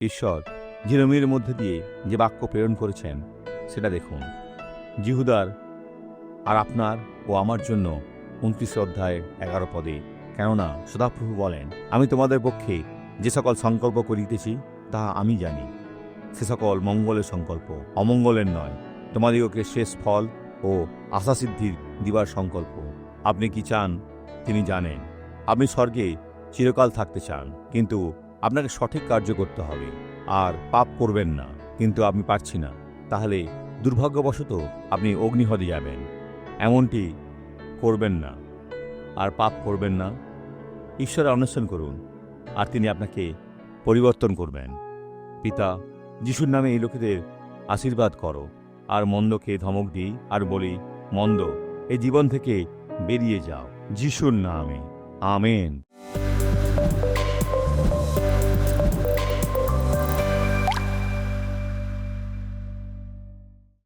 ঈশ্বর জিরমির মধ্যে দিয়ে যে বাক্য প্রেরণ করেছেন, সেটা দেখুন। জিহুদার, আর আপনার ও আমার জন্য উনত্রিশ অধ্যায় এগারো পদে, কেননা সদাপ্রভু বলেন, আমি তোমাদের পক্ষে যে সকল সংকল্প করিতেছি, তাহা আমি জানি। সে সকল মঙ্গলের সংকল্প অমঙ্গলের নয়, তোমাদিগকে শেষ ফল ও আশাসিদ্ধির দিবার সংকল্প। আপনি কি চান, তিনি জানেন। আপনি স্বর্গে চিরকাল থাকতে চান, কিন্তু আপনাকে সঠিক কার্য করতে হবে। আর পাপ করবেন না, কিন্তু আমি পারছি না। তাহলে দুর্ভাগ্যবশত আপনি অগ্নিহদে যাবেন। এমনটি করবেন না। আর পাপ করবেন না। ঈশ্বরের অন্বেষণ করুন, আর তিনি আপনাকে পরিবর্তন করবেন। পিতা, যিশুর নামে এই লোকেদের আশীর্বাদ করো। আর মন্দকে ধমক দিই, আর বলি, মন্দ, এই জীবন থেকে বেরিয়ে যাও। যিশুর নামে। আমেন।